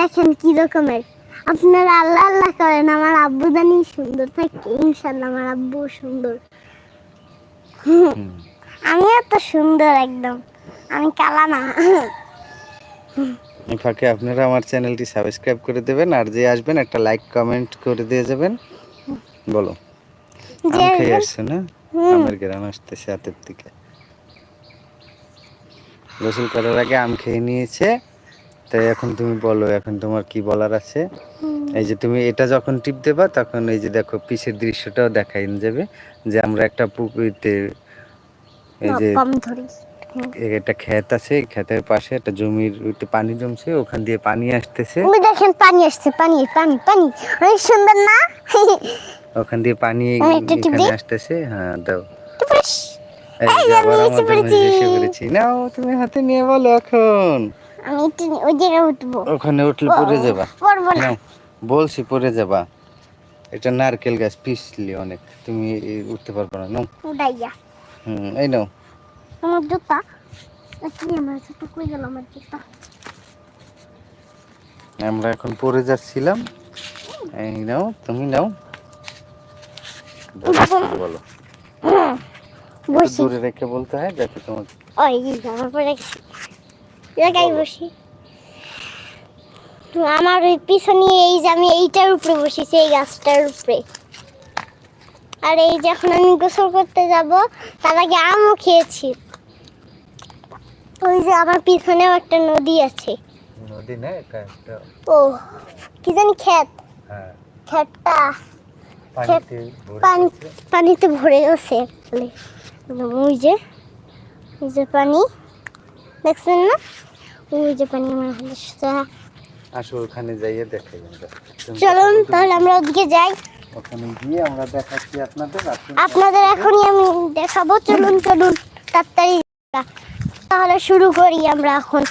দেখেন কি রকমের। আপনারা আল্লাহ আল্লাহ করেন আমার আব্বু জানি সুন্দর থাকে ইনশাল্লাহ আমার আব্বু সুন্দর। হুম। আমিও তো সুন্দর একদম আমি কালা না। ফাঁকে আপনারা আমার চ্যানেলটি সাবস্ক্রাইব করে দেবেন আর যে আসবেন একটা লাইক কমেন্ট করে দিয়ে যাবেন। বলো আম না। আমের গ্রাম আসতেছে হাতের দিকে। গোসল করার আগে আম খেয়ে নিয়েছে। তাই এখন তুমি বলো এখন তোমার কি বলার আছে? এই যে তুমি এটা যখন টিপ দেবা তখন এই যে দেখো পিছের দৃশ্যটাও দেখাই যাবে যে আমরা একটা পুকুরিতে এই যে একটা ক্ষেত আছে ক্ষেতের পাশে একটা জমির পানি জমছে ওখান দিয়ে পানি আসতেছে। দেখেন পানি আসছে পানি পানি পানি। অনেক সুন্দর না? ওখান দিয়ে পানি এখানে আসতেছে হ্যাঁ দাও। এই যে আবার আমাদের পড়েছি। নাও তুমি হাতে নিয়ে বলো এখন। আমি একটু ওই জায়গায় উঠবো। ওখানে উঠলে পড়ে যাবা। পড়ব না। নাও বলছি পড়ে যাবা। এটা নারকেল গাছ পিছলি অনেক। তুমি উঠতে পারবে না। নাও। উড়াইয়া হুম এই নাও। আমার জুতা? আমার এখন পড়ে যাচ্ছিলাম। এই নাও তুমি নাও। বলো দূরে রেখে বলতে হয় যাতে তোমার জায়গায় বসি। তো আমার ওই পিছনে এই যে আমি এইটার উপরে বসেছি এই গাছটার উপরে। আর এই যে এখন আমি গোসল করতে যাব তার আগে আমও খেয়েছি। ওই যে আমার পিছনেও একটা নদী আছে। নদী না এটা একটা ও কি জানি ক্ষেত। হ্যাঁ। ভরে পানি পানিতে ভরে গেছে। ওই যে ওই যে পানি। দেখছেন না? ওই যে পানি আমার হাতে সোজা। আসো ওখানে যাইয়ে দেখাই আমরা চলুন তাহলে আমরা ওদিকে যাই। ওখানে গিয়ে আমরা দেখাচ্ছি আপনাদের আপনাদের এখনই আমি দেখাবো। চলুন চলুন তাড়াতাড়ি তাহলে শুরু করি আমরা এখন।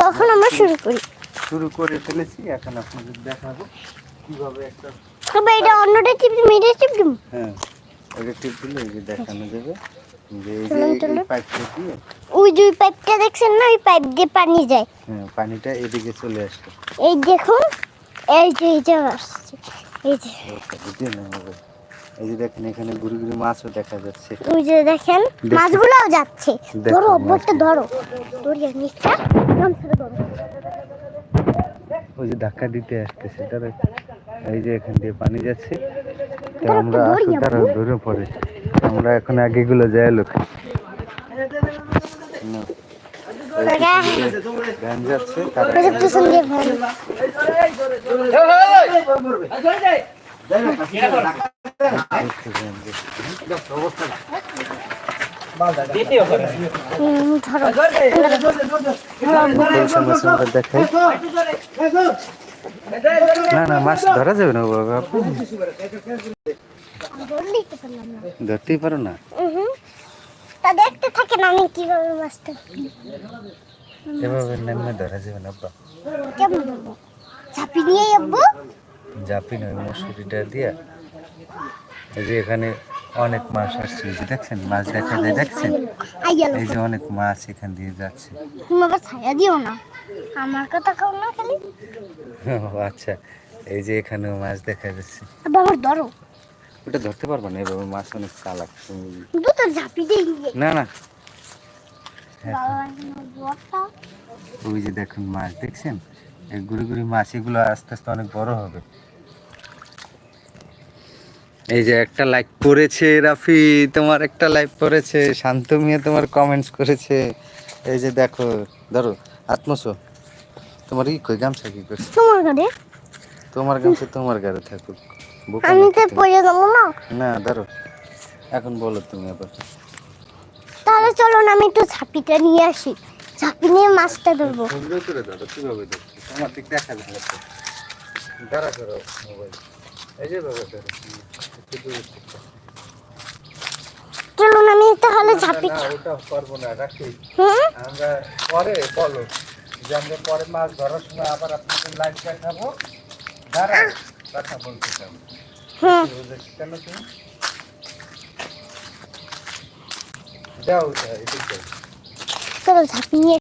তখন আমরা শুরু করি? শুরু করে ফেলেছি এখন আপনাদের দেখাবো কীভাবে একটা তবে এটা অন্যটা টিপ এটা টিপ হ্যাঁ ওটা টিপ দিলে দেখানো যাবে। ওই যে পাইপটা দেখছেন না? ওই পাইপ দিয়ে পানি যায়। হ্যাঁ পানিটা এদিকে চলে আসলো। এই দেখুন এই যে এই যে আসছে। এই যে। এই দেখেন এখানে ঘুরি ঘুরি মাছও দেখা যাচ্ছে। ওই যে দেখেন মাছগুলোও যাচ্ছে। ধরো নিচটা গামছাটা ধরো। ওই যে ধাক্কা দিতে আসতেছে তারা। এই যে এখান দিয়ে পানি যাচ্ছে। তো আমরা ধরি আসলে তারা আব্বু। ধরে পড়ে আমরা এখন আগে গুলো যাই লোক দেখাই না না মাছ ধরা যাবে না বাবা আপনি ধরলেই তো পারলাম না ধরতেই পারো না? তা দেখতে থাকেন আমি কীভাবে মাছটা এভাবে নেমে ধরা যাবে না আব্বা। কেমন ধরবো নিয়ে মশুরিটা দিয়া। এই যে এখানে অনেক মাছ আসছে এই যে দেখছেন? মাছ দেখা যায় দেখছেন? এই যে অনেক মাছ এখান দিয়ে যাচ্ছে। তুমি ছায়া দিও না। আমার কথা খাও না খালি। ও আচ্ছা এই যে এখানেও মাছ দেখা যাচ্ছে। আবার ধরো। ওটা ধরতে পারব না এভাবে মাছ অনেক চালাক না না। হ্যাঁ, ওই যে দেখুন মাছ দেখছেন? এই গুড়ি গুড়ি মাছ এগুলো আস্তে আস্তে অনেক বড় হবে। এই যে একটা লাইক পড়েছে রাফি তোমার একটা লাইক পড়েছে শান্ত মিয়া তোমার কমেন্টস করেছে। এই যে দেখো ধরো আত্মসো তোমার কি কই গামছা কি করছে তোমার তোমার গামছা তোমার গাড়ি থাকুক। আমি তো? পড়ে যাব না। না ধরো এখন বলো তুমি আবার। তাহলে চলো না আমি একটু ঝাপিটা নিয়ে আসি। ঝাপি নিয়ে মাছটা ধরবো। সুন্দর করে ধরো কীভাবে ধরছো? তোমার দিক দেখা যাবে দাঁড়া করো মোবাইল। এই যে বাবা ধরো চলুন আমি তাহলে না, ওটা পারব না রাখি। আমরা পরে বলো। যে আমরা পরে মাছ ধরার সময় আবার আপনাকে লাইভ দেখাবো। দাঁড়া কথা বলতে চাও? হুম কেন তুমি? যাও যাও চলো ঝাপি নিয়ে